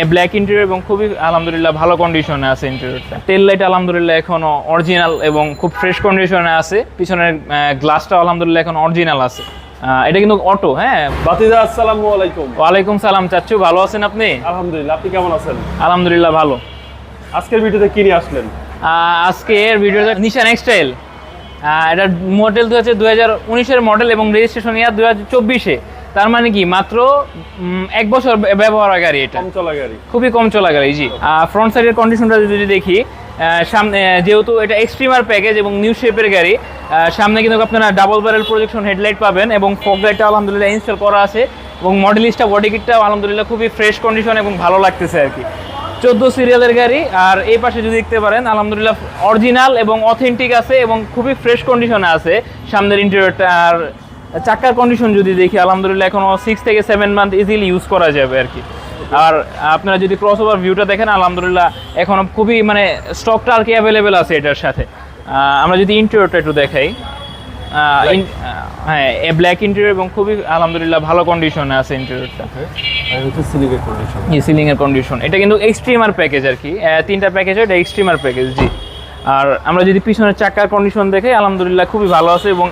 এ black interior এবং খুবই আলহামদুলিল্লাহ ভালো কন্ডিশনে আছে ইন্টেরিয়রটা তেল লাইট আলহামদুলিল্লাহ এখনও অরিজিনাল এবং খুব ফ্রেশ কন্ডিশনে আছে। পিছনের গ্লাসটা আলহামদুলিল্লাহ এখন অরিজিনাল আছে। এটা কিন্তু অটো হ্যাঁ? বাতিদা আসসালামু আলাইকুম। ওয়ালাইকুম সালাম চাচ্ছু ভালো আছেন আপনি? আলহামদুলিল্লাহ আপনি কেমন আছেন? আলহামদুলিল্লাহ ভালো। আজকের ভিডিওতে কি নিয়ে আসলেন? আজকে এর ভিডিওটা নিশান এক্সটাইল এটার মডেল দু হচ্ছে দু হাজার উনিশের মডেল এবং রেজিস্ট্রেশন ইয়ার দু হাজার চব্বিশে। তার মানে কি? মাত্র এক বছর ব্য- ব্যবহার গাড়ি এটা। কম চলা গাড়ি। খুবই কম চলা গাড়ি জি। ফ্রন্ট সাইডের কন্ডিশনটা যদি দেখি সামনে যেহেতু এটা এক্সট্রিমার প্যাকেজ এবং নিউ শেপের গাড়ি সামনে কিন্তু আপনারা ডাবল ব্যারেল প্রজেকশন হেডলাইট পাবেন এবং ফগ লাইটটা আলহামদুলিল্লাহ ইনস্টল করা আছে এবং মডেলিস্টটা বডি কিটটাও আলহামদুলিল্লাহ খুবই ফ্রেশ কন্ডিশন এবং ভালো লাগতেছে আর কি। চোদ্দ সিরিয়ালের গাড়ি আর এই পাশে যদি দেখতে পারেন আলহামদুলিল্লাহ অরিজিনাল এবং অথেন্টিক আছে এবং খুবই ফ্রেশ কন্ডিশনে আছে সামনের ইন্টেরিয়রটা আর চাকার কন্ডিশন যদি দেখি আলহামদুলিল্লাহ এখনও সিক্স থেকে সেভেন মান্থ ইজিলি ইউজ করা যাবে আর কি। আর আপনারা যদি ক্রস ওভার ভিউটা দেখেন আলহামদুলিল্লাহ এখনও খুবই মানে স্টকটা আর কি অ্যাভেলেবেল আছে এটার সাথে। আমরা যদি ইন্টেরিয়রটা একটু দেখাই। হ্যাঁ ব্ল্যাক ইন্টেরিয়র এবং খুবই আলহামদুলিল্লাহ ভালো কন্ডিশনে আছে ইন্টেরিয়রটা সিলিং এর কন্ডিশন এটা কিন্তু এক্সট্রিমার প্যাকেজ আর কি। তিনটা প্যাকেজ এটা এক্সট্রিমার প্যাকেজ জি। আর আমরা যদি পিছনের চাকার কন্ডিশন দেখে আলহামদুলিল্লাহ খুবই ভালো আছে এবং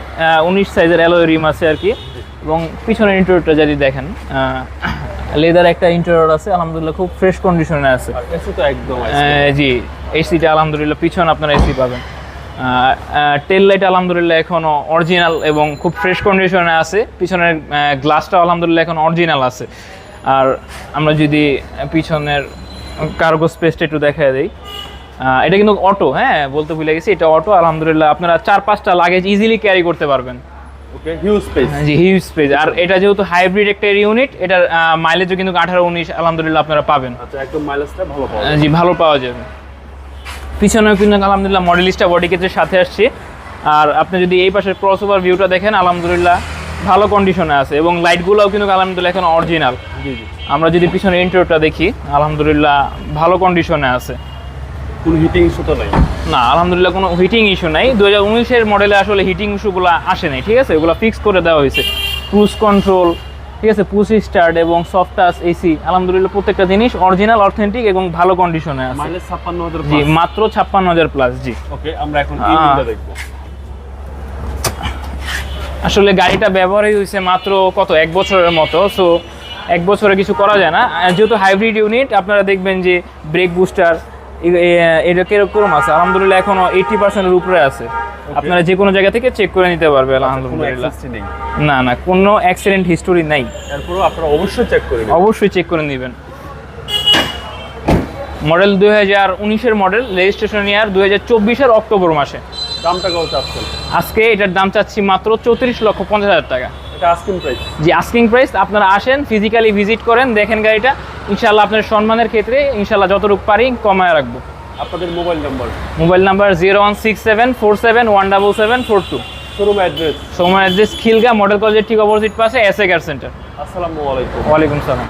উনিশ সাইজের অ্যালোয় রিম আছে আর কি। এবং পিছনের ইন্টেরিয়রটা যদি দেখেন লেদার একটা ইন্টেরিয়র আছে আলহামদুলিল্লাহ খুব ফ্রেশ কন্ডিশনে আছে। আর এসি তো একদম জি এসিটা আলহামদুলিল্লাহ পিছনে আপনারা এসি পাবেন। টেল লাইট আলহামদুলিল্লাহ এখনও অরিজিনাল এবং খুব ফ্রেশ কন্ডিশনে আছে। পিছনের গ্লাসটা আলহামদুলিল্লাহ এখন অরিজিনাল আছে। আর আমরা যদি পিছনের কার্গো স্পেসটা একটু দেখা দিই। এটা কিন্তু অটো হ্যাঁ বলতে ভুলে গেছি এটা অটো আলহামদুলিল্লাহ আপনারা চার পাঁচটা লাগেজ ইজিলি ক্যারি করতে পারবেন। ওকে হিউজ স্পেস জি হিউজ স্পেস আর এটা যেহেতু হাইব্রিড একটা ইউনিট এটার মাইলেজও কিন্তু আঠারো উনিশ আলহামদুলিল্লাহ আপনারা পাবেন। আচ্ছা একদম মাইলেজটা ভালো পাওয়া জি ভালো পাওয়া যাবে। পিছনেও কিন্তু আলহামদুলিল্লাহ মডেলিস্টা বডি কেজের সাথে আসছে। আর আপনি যদি এই পাশের ক্রস ওভার ভিউটা দেখেন আলহামদুলিল্লাহ ভালো কন্ডিশনে আছে। এবং লাইটগুলোও কিন্তু আলহামদুলিল্লাহ এখন অরিজিনাল জি জি। আমরা যদি পিছনে ইন্টারটা দেখি আলহামদুলিল্লাহ ভালো কন্ডিশনে আছে। কোনো হিটিং ইস্যু তো নাই? না আলহামদুলিল্লাহ কোনো হিটিং ইস্যু নাই। দু হাজার উনিশের মডেলে আসলে হিটিং ইস্যুগুলো আসে নাই ঠিক আছে? এগুলো ফিক্স করে দেওয়া হয়েছে। ক্রুজ কন্ট্রোল ঠিক আছে? পুশ স্টার্ট এবং সফট টাচ এসি আলহামদুলিল্লাহ প্রত্যেকটা জিনিস অরিজিনাল অথেন্টিক এবং ভালো কন্ডিশনে আছে। মাইলেজ ছাপ্পান্ন হাজার জি মাত্র ছাপ্পান্ন হাজার প্লাস জি। ওকে আমরা এখন। ইঞ্জিনটা দেখব। আসলে গাড়িটা ব্যবহারই হয়েছে মাত্র কত? এক বছরের মতো সো এক বছরে কিছু করা যায় না। যেহেতু হাইব্রিড ইউনিট আপনারা দেখবেন যে ব্রেক বুস্টার এটা কীরকম আছে আলহামদুলিল্লাহ এখনও এইটি পার্সেন্টের উপরে আছে। আপনারা যে কোনো জায়গা থেকে চেক করে নিতে পারবে কোনো আলহামদুলিল্লাহ। না না কোনো অ্যাক্সিডেন্ট হিস্টোরি নাই। এরপরও আপনারা অবশ্যই চেক করে অবশ্যই চেক করে নেবেন। মডেল দুই হাজার উনিশের মডেল রেজিস্ট্রেশন ইয়ার দুই হাজার চব্বিশের অক্টোবর মাসে। দামটা কত আজকে এটার দাম চাচ্ছি মাত্র চৌত্রিশ লক্ষ পঞ্চাশ হাজার টাকা। এটা আস্কিং প্রাইস যে আস্কিং প্রাইস আপনারা আসেন ফিজিক্যালি ভিজিট করেন দেখেন গাড়িটা। ইনশাল্লাহ আপনার সম্মানের ক্ষেত্রে ইনশাল্লাহ যতটুকু পারি কমায় রাখব। আপনাদের mobile number mobile number zero one six seven four seven one double seven four two showroom address showroom address Khilgaon model কলেজের ঠিক অপোজিট পাশে এস এ কেয়ার সেন্টার আসসালামু আলাইকুম। ওয়ালাইকুম সালাম।